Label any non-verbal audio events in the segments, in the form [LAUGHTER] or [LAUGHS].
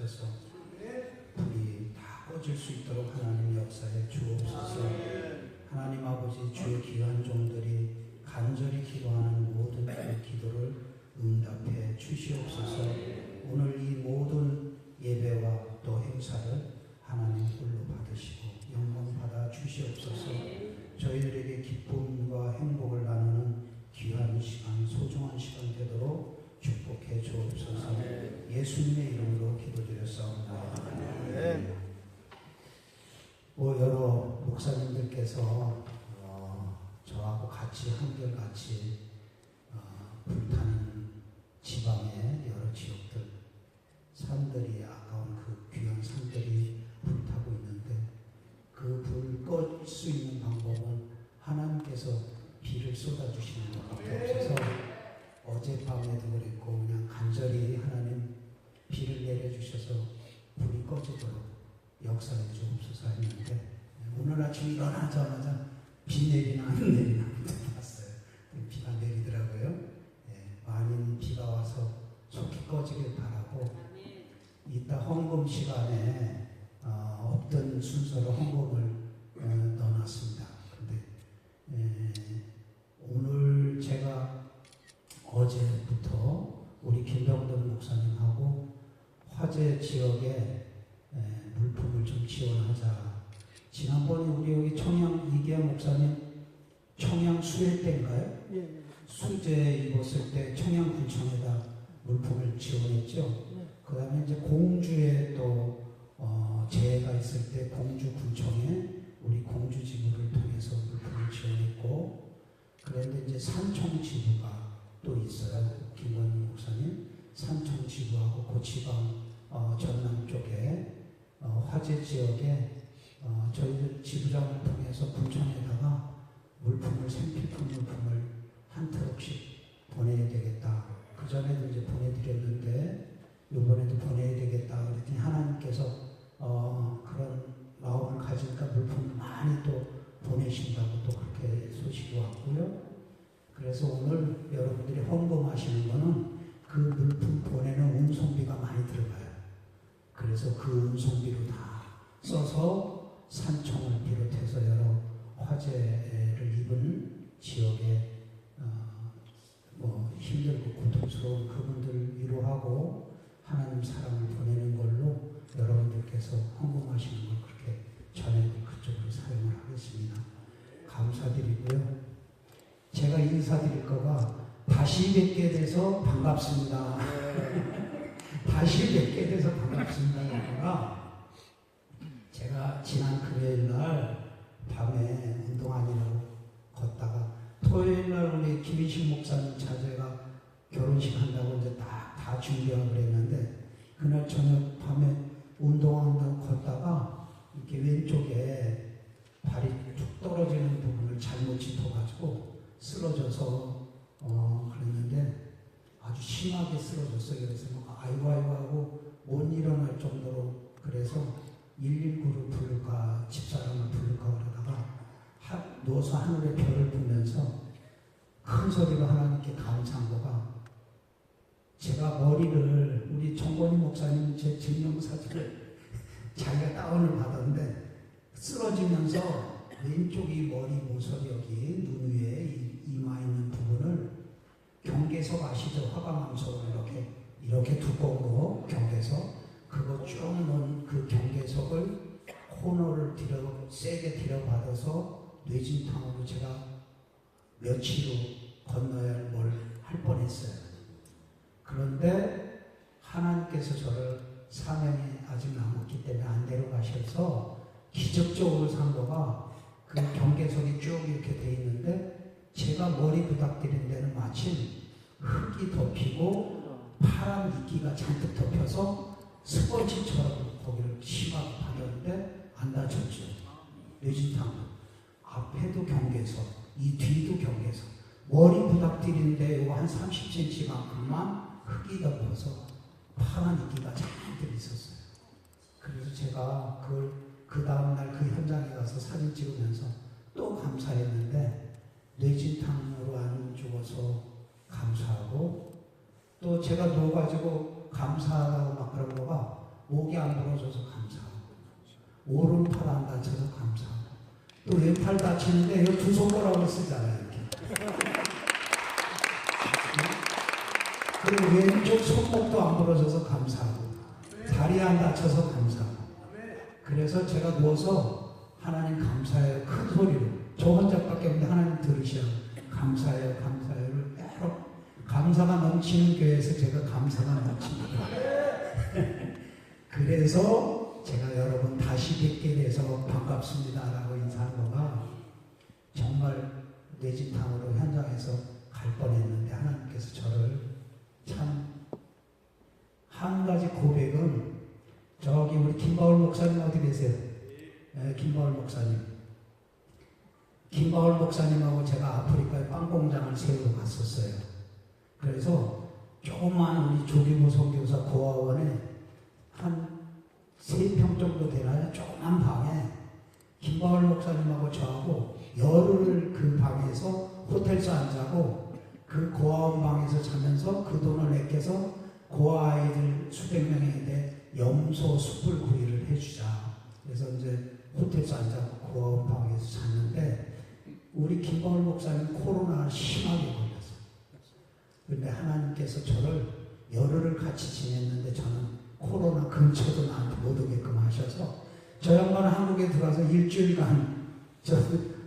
쏟아져서 불이 다 꺼질 수 있도록 하나님 역사에 주옵소서. 하나님 아버지 주의 귀한 종들이 간절히 기도하는 모든 그 기도를 응답해 주시옵소서. 오늘 이 모든 예배와 또 행사를 하나님 홀로 받으시고 영광 받아 주시옵소서. 저희들에게 기쁨과 행복을 나누는 귀한 시간, 소중한 시간 되도록 축복해 주옵소서. 예수님의 이름으로 기도드렸사옵나이다. 뭐 여러 목사님들께서 어, 저하고 같이 한결같이 어, 불타는 지방의 여러 지역들 산들이 아까운 그 귀한 산들이 불타고 있는데 그 불 꺼 수 있는 방법은 하나님께서 비를 쏟아주시는 것밖에 없어서 어젯밤에도 그랬고 그냥 간절히 하나님 비를 내려주셔서 불이 꺼지도록 역사해 주옵소서 했는데 오늘 아침 일어나자마자 비 내리나 안 내리나 봤어요. 비가 내리더라고요. 예, 많이 비가 와서 속히 꺼지길 바라고 이따 헌금 시간에 어, 없던 순서로 헌금을 어, 넣어놨습니다. 근데 예, 오늘 제가 어제부터 우리 김병돈 목사님하고 화재 지역에 예, 물품을 좀 지원하자. 지난번에 우리 여기 청양 이계한 목사님 청양 수해 때인가요? 예, 예. 수재 입었을 때 청양 군청에다 물품을 지원했죠. 네. 그 다음에 이제 공주에 또 어, 재해가 있을 때 공주 군청에 우리 공주 지부를 통해서 물품을 지원했고 그런데 이제 산청 지부가 또 있어요. 김건희 목사님 산청 지부하고 고치방 어, 전남 쪽에 어, 화재 지역에 어, 저희들 지부장을 통해서 군청에다가 물품을 생필품 물품을 한 트럭씩 보내야 되겠다. 그 전에도 이제 보내드렸는데 이번에도 보내야 되겠다. 그랬더니 하나님께서 어, 그런 마음을 가지니까 물품을 많이 또 보내신다고 또 그렇게 소식이 왔고요. 그래서 오늘 여러분들이 헌금하시는 거는 그 물품 보내는 운송비가 많이 들어가요. 그래서 그 운송비로 다 써서 산청을 비롯해서 여러 화재를 입은 지역에 어, 뭐 힘들고 고통스러운 그분들 위로하고 하나님 사랑을 보내는 걸로 여러분들께서 헌금하시는 걸 그렇게 전해고 그쪽으로 사용을 하겠습니다. 감사드리고요. 제가 인사드릴 거가 다시 뵙게 돼서 반갑습니다. 다시 뵙게 돼서 반갑습니다. 이거가 제가 지난 금요일 날 밤에 운동하느라고 걷다가 토요일 날 우리 김희식 목사님 자제가 결혼식 한다고 이제 다, 다 준비하고 그랬는데 그날 저녁 밤에 운동한다고 걷다가 이렇게 왼쪽에 발이 툭 떨어지는 부분을 잘못 짚어가지고 쓰러져서 어 그랬는데 아주 심하게 쓰러졌어요. 그래서 막 아이고 아이고 하고 못 일어날 정도로 그래서 119를 부를까 집사람을 부를까 그러다가 하, 누워서 하늘에 별을 보면서 큰 소리로 하나님께 감사한 거가 제가 머리를 우리 정권희 목사님 제 증명사진을 [LAUGHS] 자기가 다운을 받았는데 쓰러지면서 왼쪽이 머리 모서리 여기 눈 위에 이- 이마 있는 부분을 경계석 아시죠? 화강암석 이렇게 이렇게 두꺼운 거 경계석 그거 쭉 넣은 그 경계석을 코너를 들여 세게 들여받아서 뇌진탕으로 제가 며칠 후 건너야 할 뭘 할 뻔했어요. 그런데 하나님께서 저를 사명이 아직 남았기 때문에 안 데려가셔서 기적적으로 산 거가 그 경계석이 쭉 이렇게 돼 있는데 제가 머리 부닥뜨린 데는 마침 흙이 덮이고 파란 이끼가 잔뜩 덮여서 스펀지처럼 거기를 심하게 받았는데 안 다쳤죠. 뇌진탕 앞에도 경계선, 이 뒤도 경계선. 머리 부닥들인데 이거 한 30cm만큼만 흙이 덮여서 파란 이끼가 잔뜩 있었어요. 그래서 제가 그걸 그 다음날 그 현장에 가서 사진 찍으면서 또 감사했는데 뇌진탕으로 안 죽어서 감사하고 또 제가 누워가지고 감사하다고 막 그런 거가 목이 안 부러져서 감사하고 오른팔 안 다쳐서 감사하고 또 왼팔 다치는데 이거 두 손가락으로 쓰잖아요 이렇게. 그리고 왼쪽 손목도 안 부러져서 감사하고 다리 안 다쳐서 감사하고 그래서 제가 누워서 하나님 감사해요. 큰 소리로 저 혼자밖에 없는데 하나님 들으셔 감사해요 감사해요를 계속 감사가 넘치는 교회에서 제가 감사가 넘칩니다 [LAUGHS] 그래서 제가 여러분 다시 뵙게 돼서 반갑습니다라고 인사한 거가 정말 뇌진탕으로 현장에서 갈 뻔했는데 하나님께서 저를 참 한 가지 고백은 저기 우리 김바울 목사님 어디 계세요? 네, 김바울 목사님. 김바울 목사님하고 제가 아프리카에 빵 공장을 세우러 갔었어요. 그래서 조그만 우리 조기모 선교사 고아원에 한 세 평 정도 되나요? 조그만 방에 김바울 목사님하고 저하고 열흘 그 방에서 호텔에서 안 자고 그 고아원 방에서 자면서 그 돈을 내께서 고아 아이들 수백 명인데 염소 숯불 구이를 해주자. 그래서 이제 호텔에서 안 자고 고아원 방에서 잤는데 우리 김바울 목사님 코로나 심하게 걸렸어요. 그런데 하나님께서 저를 열흘을 같이 지냈는데 저는 코로나 근처도 나한테 못 오게끔 하셔서 저 양반은 한국에 들어와서 일주일간 저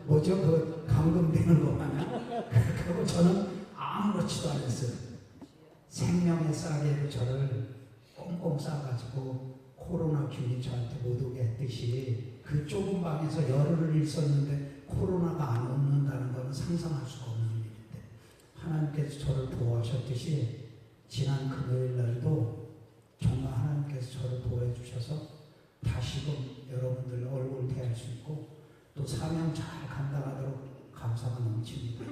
뭐죠 그 감금되는 거 마냥 하고 저는 아무렇지도 않았어요. 생명의 쌀에도 저를 꽁꽁 싸가지고 코로나 균이 저한테 못 오게 했듯이 그 좁은 방에서 열흘을 있었는데 코로나가 안 오는다는 것은 상상할 수가 없는 일인데 하나님께서 저를 보호하셨듯이 지난 금요일 날도 정말 하나님께서 저를 보호해 주셔서 다시금 여러분들 얼굴 대할 수 있고 또 사명 잘 감당하도록 감사가 넘칩니다.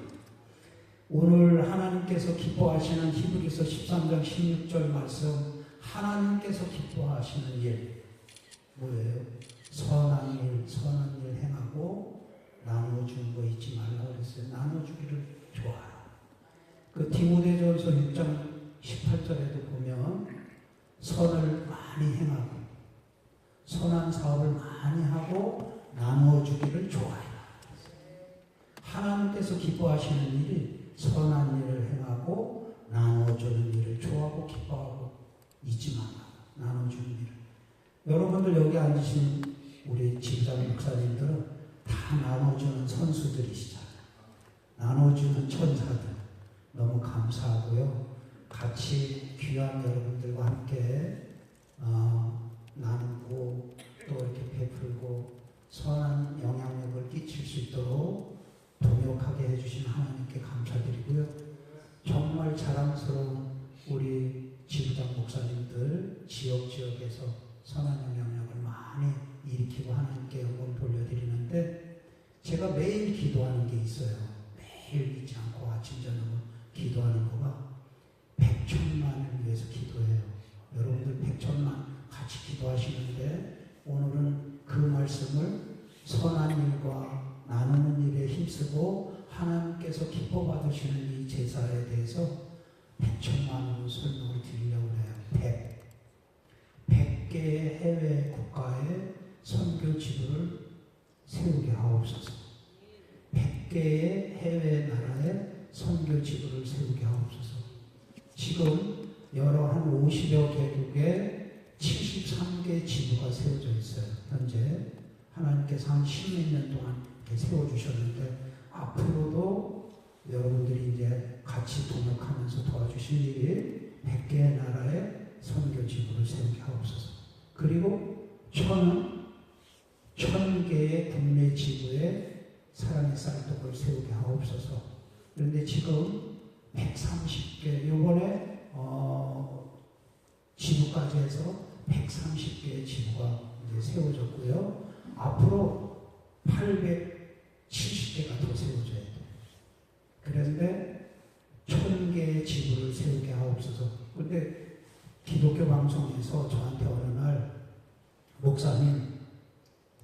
오늘 하나님께서 기뻐하시는 히브리서 13장 16절 말씀 하나님께서 기뻐하시는 일 뭐예요? 선한 일, 선한 일 행하고 나눠주는 거 잊지 말라고 그랬어요. 나눠주기를 좋아요. 그 디모데전서 6장 18절에도 보면 선을 많이 행하고 선한 사업을 많이 하고 나누어주기를 좋아해라. 하나님께서 기뻐하시는 일이 선한 일을 행하고 나누어주는 일을 좋아하고 기뻐하고 잊지 마라. 나눠주는 일을. 여러분들 여기 앉으신 우리 집장 목사님들은 다 나눠주는 선수들이시잖아요. 나눠주는 천사들. 너무 감사하고요. 같이 귀한 여러분들과 함께 어, 나누고 또 이렇게 베풀고 선한 영향력을 끼칠 수 있도록 동역하게 해주신 하나님께 감사드리고요. 정말 자랑스러운 우리 지부장 목사님들 지역 지역에서 선한 영향력을 많이 일으키고 하나님께 영광 돌려드리는데 제가 매일 기도하는 게 있어요. 매일 잊지 않고 아침 저녁으로 기도하는 거가 백천만을 위해서 기도해요. 여러분들 백천만 같이 기도하시는데 오늘은 그 말씀을 선한 일과 나누는 일에 힘쓰고 하나님께서 기뻐 받으시는 이 제사에 대해서 백천만으로 설명을 드리려고 해요. 백. 백 개의 해외 국가의 선교 지부를 세우게 하옵소서. 백 개의 해외 나라의 선교 지부를 세우게 하옵소서. 지금 여러 한 50여 개국에 73개 지부가 세워져 있어요. 현재 하나님께서 한 10몇 년 동안 이렇게 세워주셨는데 앞으로도 여러분들이 이제 같이 동역하면서 도와주실 일이 100개의 나라의 선교 지부를 세우게 하옵소서. 그리고 천은 천 개의 국내 지부에 사랑의 하옵소서. 그런데 지금 130개, 요번에 어, 해서 130개의 지부가 이제 세워졌고요. 앞으로 870개가 더 세워져야 돼요. 그런데 1000개의 지부를 세우게 하옵소서. 근데 기독교 방송에서 저한테 어느 날 목사님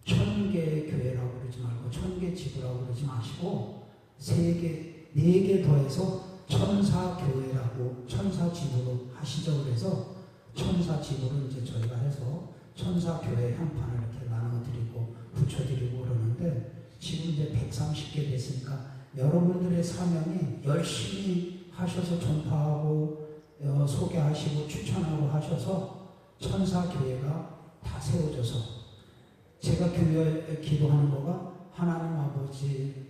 천 개의 교회라고 그러지 말고 천 개 지부라고 그러지 마시고 세 개, 네개 더해서 천사 교회라고 천사 지부로 하시죠. 그래서 천사 지부를 이제 저희가 해서 천사 교회 현판을 이렇게 나눠드리고 붙여드리고 그러는데 지금 이제 130개 됐으니까 여러분들의 사명이 열심히 하셔서 전파하고 어, 소개하시고 추천하고 하셔서 천사 교회가 다 세워져서 제가 교회에 기도하는 거가 하나님 아버지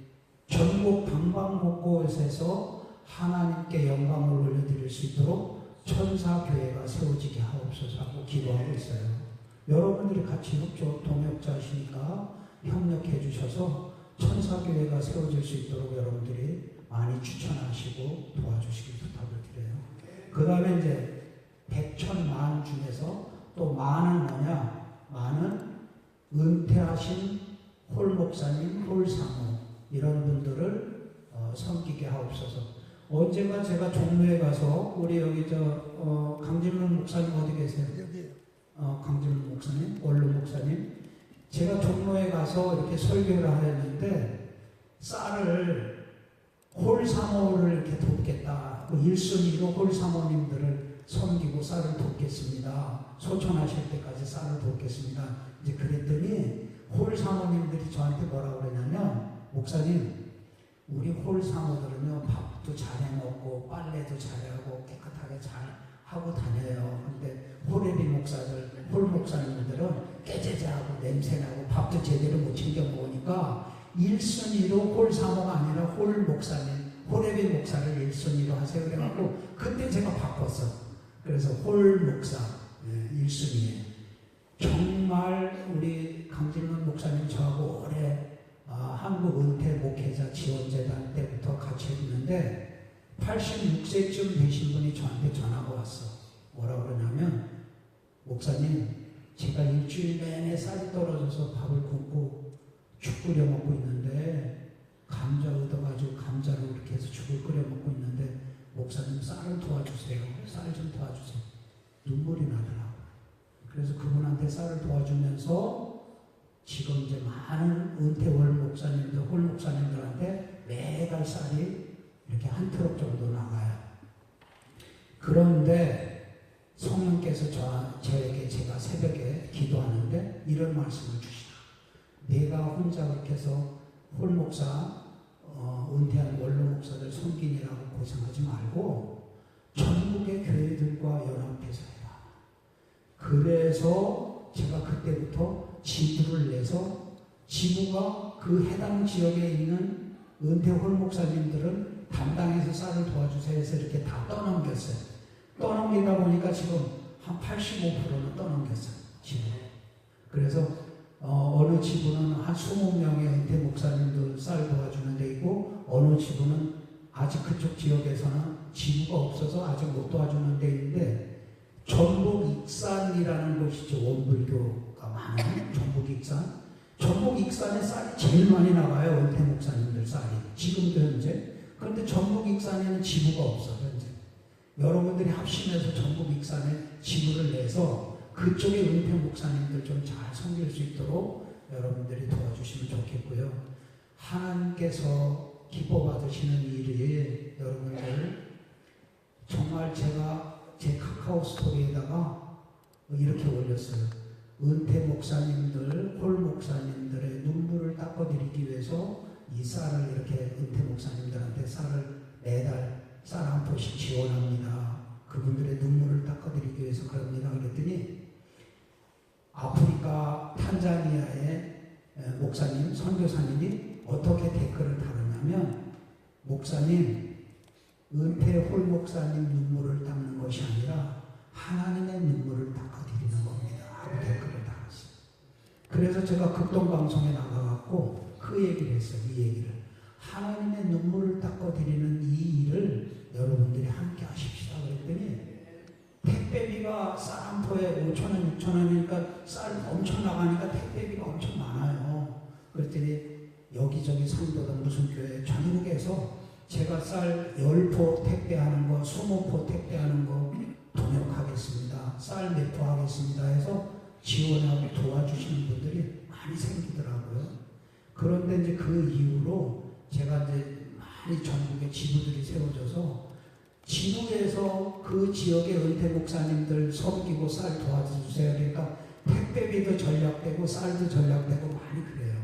전국 방방곡곡에서 하나님께 영광을 올려드릴 수 있도록 천사 교회가 세워지게 하옵소서 하고 기도하고 있어요. 여러분들이 같이 동역자시니까 협력해 주셔서 천사 교회가 세워질 수 있도록 여러분들이 많이 추천하시고 도와주시길 부탁을 드려요. 그 다음에 이제 백천만 중에서 또 만은 뭐냐? 만은 은퇴하신 홀 목사님, 홀 사모 이런 분들을 어, 섬기게 하옵소서. 언제가 제가 종로에 가서 우리 여기 저 어, 강진문 목사님 어디 계세요? 여기 어, 강진문 목사님, 원로 목사님. 제가 종로에 가서 이렇게 설교를 하였는데 쌀을 홀 사모를 이렇게 돕겠다. 그 1순위로 홀 사모님들을 섬기고 쌀을 돕겠습니다. 소천하실 때까지 쌀을 돕겠습니다. 이제 그랬더니 홀 사모님들이 저한테 뭐라고 그러냐면 목사님 우리 홀 사모들은요 밥도 잘해 먹고 빨래도 잘하고 깨끗하게 잘 하고 다녀요. 근데 홀레비 목사들, 홀 목사님들은 깨재재하고 냄새나고 밥도 제대로 못 챙겨 먹으니까 1순위로 홀 사모가 아니라 홀 목사님, 홀레비 목사를 1순위로 하세요. 그래갖고 그때 제가 바꿨어. 그래서 홀 목사 예, 1순위에 정말 우리 강진문 목사님 저하고 오래 아, 한국 은퇴 목회자 지원재단 때부터 같이 했는데 86세쯤 되신 분이 저한테 전화가 왔어. 뭐라고 그러냐면 목사님 제가 일주일 내내 쌀이 떨어져서 밥을 굶고 죽 끓여 먹고 있는데 감자 얻어가지고 감자로 이렇게 해서 죽을 끓여 먹고 있는데 목사님 쌀을 도와주세요. 눈물이 나더라고요. 그래서 그분한테 쌀을 도와주면서 지금 이제 많은 은퇴월 목사님들, 홀 목사님들한테 매달 쌀이 이렇게 한 트럭 정도 나가요. 그런데 성령께서 저, 저에게 제가 새벽에 기도하는데 이런 말씀을 주시나. 내가 혼자 그렇게 해서 홀 목사, 어, 은퇴한 원로 목사들 섬기느라고 고생하지 말고 전국의 교회들과 연합해서 해라. 그래서 제가 그때부터 지부를 내서 지부가 그 해당 지역에 있는 은퇴 홀 목사님들을 담당해서 쌀을 도와주세요 해서 이렇게 다 떠넘겼어요. 떠넘기다 보니까 지금 한 85%는 떠넘겼어요. 지부. 그래서 어, 느 지부는 한 20명의 은퇴 목사님들 쌀 도와주는 데 있고 어느 지부는 아직 그쪽 지역에서는 지부가 없어서 아직 못 도와주는 데 있는데 전북 익산이라는 곳이죠. 원불교가 많은 전북 익산. 전북 익산에 쌀이 제일 많이 나가요. 은퇴 목사님들 쌀이. 지금도 현재. 그런데 전북 익산에는 지부가 없어 현재. 여러분들이 합심해서 전북 익산에 지부를 내서 그쪽에 은퇴 목사님들 좀 잘 섬길 수 있도록 여러분들이 도와주시면 좋겠고요. 하나님께서 기뻐 받으시는 일이 여러분들 정말 제가 제 카카오 스토리에다가 이렇게 올렸어요. 은퇴 목사님들, 홀 목사님들의 눈물을 닦아드리기 위해서 이 쌀을 이렇게 은퇴 목사님들한테 쌀을 매달 쌀 한 포씩 지원합니다. 그분들의 눈물을 닦아드리기 위해서 그럽니다. 그랬더니 아프리카 탄자니아의 목사님, 선교사님이 어떻게 댓글을 다루냐면 목사님 은퇴 홀 목사님 눈물을 닦는 것이 아니라 하나님의 눈물을 닦아드리는 겁니다. 하고 댓글을 달았어요. 그래서 제가 극동방송에 나가갖고 그 얘기를 했어요. 이 얘기를. 하나님의 눈물을 닦아드리는 이 일을 여러분들이 함께 하십시다. 그랬더니 택배비가 택배비가 쌀한 포에 5천 원, 6천 원이니까 쌀 엄청 나가니까 택배비가 엄청 많아요. 그랬더니 여기저기 상도든 무슨 교회 전국에서 제가 쌀 10포 택배하는 거, 20포 택배하는 거 동역하겠습니다. 쌀 몇 포 하겠습니다 해서 지원하고 도와주시는 분들이 많이 생기더라고요. 그런데 이제 그 이후로 제가 이제 많이 전국에 지부들이 세워져서 지부에서 그 지역의 은퇴 목사님들 섬기고 쌀 도와주세요. 그러니까 택배비도 전략되고 쌀도 전략되고 많이 그래요.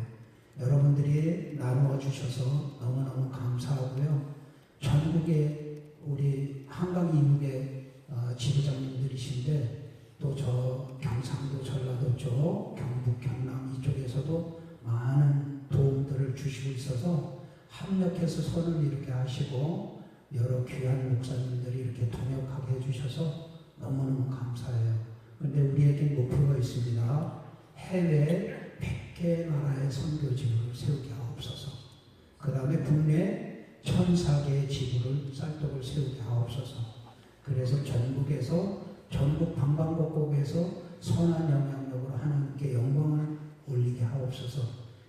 여러분들이 나누어 주셔서 너무너무 감사하고요. 전국에 우리 한강 이북의 어, 지부장님들이신데 또 저 경상도 전라도 쪽 경북 경남 이쪽에서도 많은 도움들을 주시고 있어서 합력해서 손을 이렇게 하시고 여러 귀한 목사님들이 이렇게 동역하게 해주셔서 너무너무 감사해요. 근데 우리에게 목표가 있습니다. 해외 100개 나라의 선교지부를 세우게 하옵소서. 그 다음에 국내 1004개의 지부를 쌀떡을 세우게 하옵소서. 그래서 전국에서 전국 방방곡곡에서 선한 영향력으로 하나님께 영광을 올리게 하옵소서.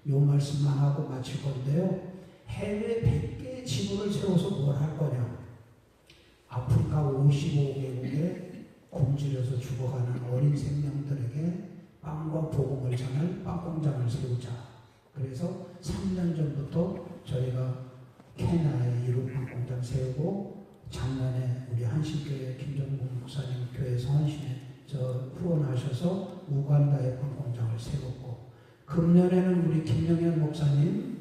요 말씀만 하고 마칠 건데요. 해외 100개의 지부를 세워서 뭘 할 거냐? 아프리카 55개국에 굶주려서 죽어가는 어린 생명들에게 빵과 복음을 전할 빵공장을 세우자. 그래서 3년 전부터 저희가 케냐에 이루 빵공장 세우고 작년에 우리 한신교회 김정국 목사님 교회에서 헌신에 저 후원하셔서 우간다에 빵공장을 세웠고 금년에는 우리 김영현 목사님 음,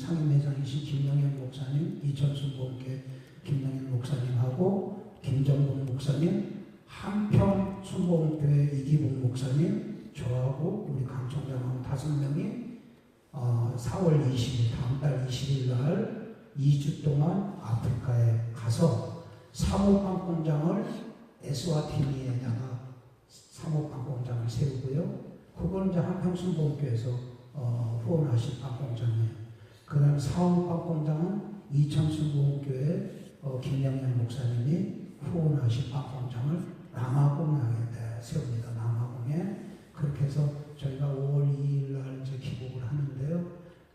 상임회장이신 김영현 목사님 이천순 본께 김영현 목사님하고 김정국 목사님 한평 순복음교회 이기복 목사님 저하고 우리 강청장하고 다섯 명이 어, 4월 20일 다음 달 20일 날 2주 동안 아프리카에 가서 사모방 공장을 에스와티니에다가 사모방 공장을 세우고요. 그건 이제 한평순복음교회에서 어, 후원하신 빵공장이에요. 그 다음 사원빵공장은 이천순복음교회 어, 김영현 목사님이 후원하신 빵공장을 남아공에 세웁니다. 남아공에. 그렇게 해서 저희가 5월 2일 날 기복을 하는데요.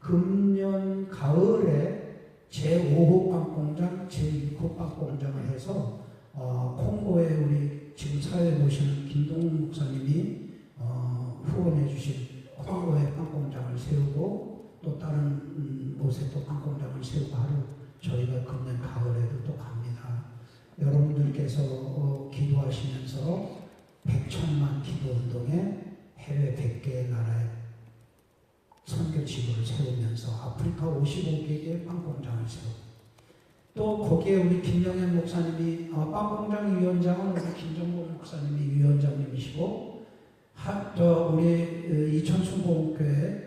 금년 가을에 제5호 빵공장, 제6호 빵공장을 해서 어, 콩고에 우리 지금 사회에 보시는 김동욱 목사님이 어, 후원해 주신 콩고에 빵공장을 세우고 또 다른 음, 곳에 또 빵공장을 세우고 하루 저희가 금년 가을에도 또 갑니다. 여러분들께서 어, 기도하시면서 백천만 기도 운동에 해외 100개의 나라에 선교 지구를 세우면서 아프리카 55개의 빵공장을 세우고 또 거기에 우리 김영현 목사님이 어, 빵공장 위원장은 우리 김정국 목사님이 위원장님이시고 하, 저 우리 이천순복음교회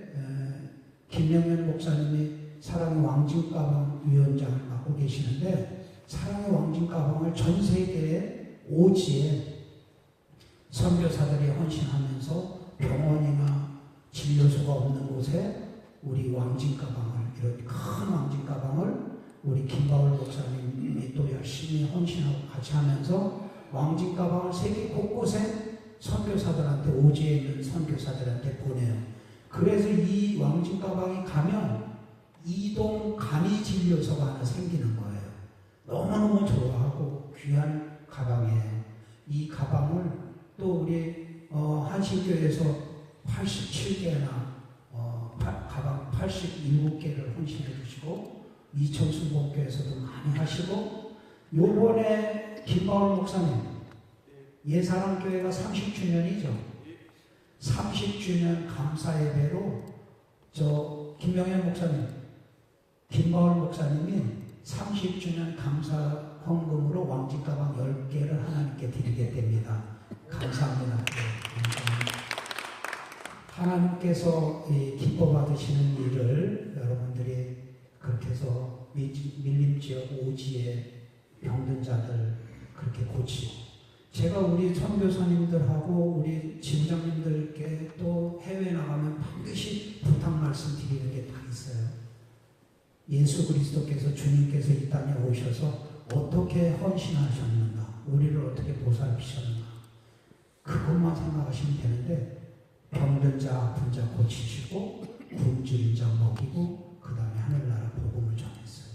김영현 목사님이 사랑의 왕진가방 위원장을 맡고 계시는데 사랑의 왕진가방을 전 세계의 오지에 선교사들이 헌신하면서 병원이나 진료소가 없는 곳에 우리 왕진 가방을 이런 큰 왕진 가방을 우리 김바울 목사님이 또 열심히 헌신하고 같이 하면서 왕진 가방을 세계 곳곳에 선교사들한테 오지에 있는 선교사들한테 보내요. 그래서 이 왕진 가방이 가면 이동 간이 진료소가 하나 생기는 거예요. 너무너무 좋아하고 귀한 가방이에요. 이 가방을 또 우리 어, 한신교에서 87개나 어, 파, 가방 87개를 헌신해 주시고 이천순복교에서도 많이 하시고 요번에 김바울 목사님 예사랑교회가 30주년이죠. 30주년 감사 예배로 저 김영현 목사님, 김바울 목사님이 30주년 감사 헌금으로 왕집가방 10개를 하나님께 드리게 됩니다. 감사합니다. 네, 감사합니다. 하나님께서 이 기뻐 받으시는 일을 여러분들이 그렇게 해서 밀림 지역 오지의 병든 자들 그렇게 고치고 제가 우리 선교사님들하고 우리 지부장님들께 또 해외 나가면 반드시 부탁 말씀 드리는 게 다 있어요. 예수 그리스도께서 주님께서 이 땅에 오셔서 어떻게 헌신하셨는가, 우리를 어떻게 보살피셨는가, 하나만 생각하시면 되는데 병든 자 아픈 자 고치시고 굶주린 자 먹이고 그 다음에 하늘나라 복음을 전했어요.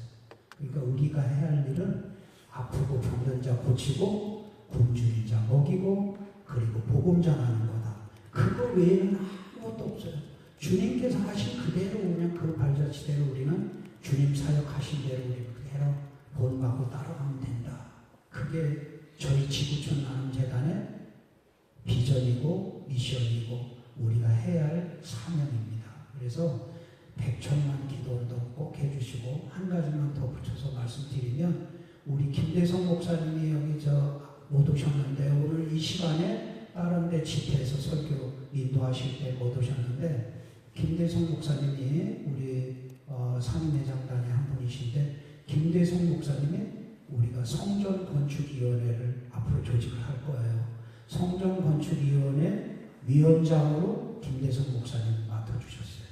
그러니까 우리가 해야 할 일은 아프고 병든 자 고치고 굶주린 자 먹이고 그리고 복음 전하는 거다. 그거 외에는 아무것도 없어요. 주님께서 하신 그대로 그냥 그 발자취대로 우리는 주님 사역하신 대로 우리 그대로 본받고 따라가면 된다. 그게 저희 지구촌 나눔 재단의 비전이고 미션이고 우리가 해야 할 사명입니다. 그래서 백천만 기도도 꼭 해주시고 한 가지만 더 붙여서 말씀드리면 우리 김대성 목사님이 여기 저 못 오셨는데 오늘 이 시간에 다른 데 집회에서 설교 인도하실 때 못 오셨는데 김대성 목사님이 우리 어, 상임회장단의 한 분이신데 김대성 목사님이 우리가 성전 건축위원회를 앞으로 조직을 할 거예요. 성전 건축위원회 위원장으로 김대성 목사님 맡아주셨어요.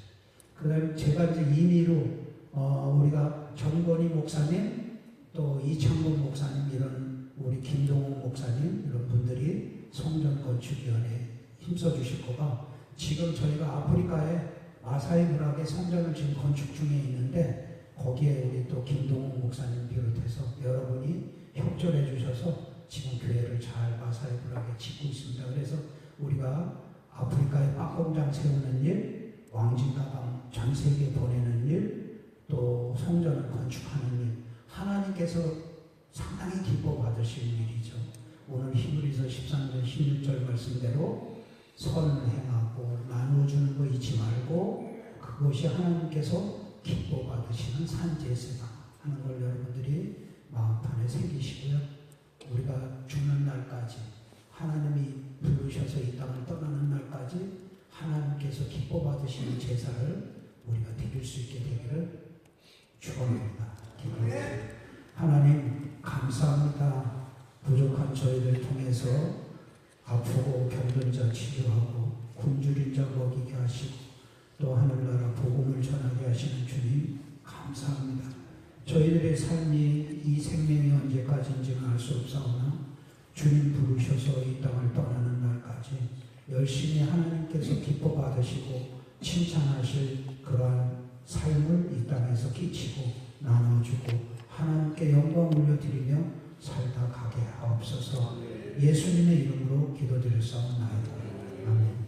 그 다음에 제가 이제 임의로 어, 우리가 정건희 목사님 또 이창곤 목사님 이런 우리 김동욱 목사님 이런 분들이 성전 건축위원회에 힘써 주실 거가 지금 저희가 아프리카에 마사이 문학의 성전을 지금 건축 중에 있는데 거기에 우리 또 김동욱 목사님 비롯해서 여러분이 협조해 주셔서 지금 교회를 잘 마사이 문학에 짓고 있습니다. 그래서 우리가 아프리카에 빵 공장 세우는 일, 왕진 가방 전 세계에 보내는 일, 또 성전을 건축하는 일, 하나님께서 상당히 기뻐 받으시는 일이죠. 오늘 히브리서 13절 16절 말씀대로 선을 행하고 나누어주는 거 잊지 말고 그것이 하나님께서 기뻐 받으시는 산제세다 하는 걸 여러분들이 마음판에 새기시고요. 우리가 죽는 날까지 하나님이 부르셔서 이 땅을 떠나는 날까지 하나님께서 기뻐 받으시는 제사를 우리가 드릴 수 있게 되기를 축원합니다. 하나님 감사합니다. 부족한 저희를 통해서 아프고 병든 자 치료하고 굶주린 자 먹이게 하시고 또 하늘나라 복음을 전하게 하시는 주님 감사합니다. 저희들의 삶이 이 생명이 언제까지인지는 알 수 없사오나 주님 부르셔서 이 땅을 떠나는 날까지 열심히 하나님께서 기뻐받으시고 칭찬하실 그러한 삶을 이 땅에서 끼치고 나눠주고 하나님께 영광 올려드리며 살다 가게 하옵소서 예수님의 이름으로 기도드렸사옵나이다. 아멘.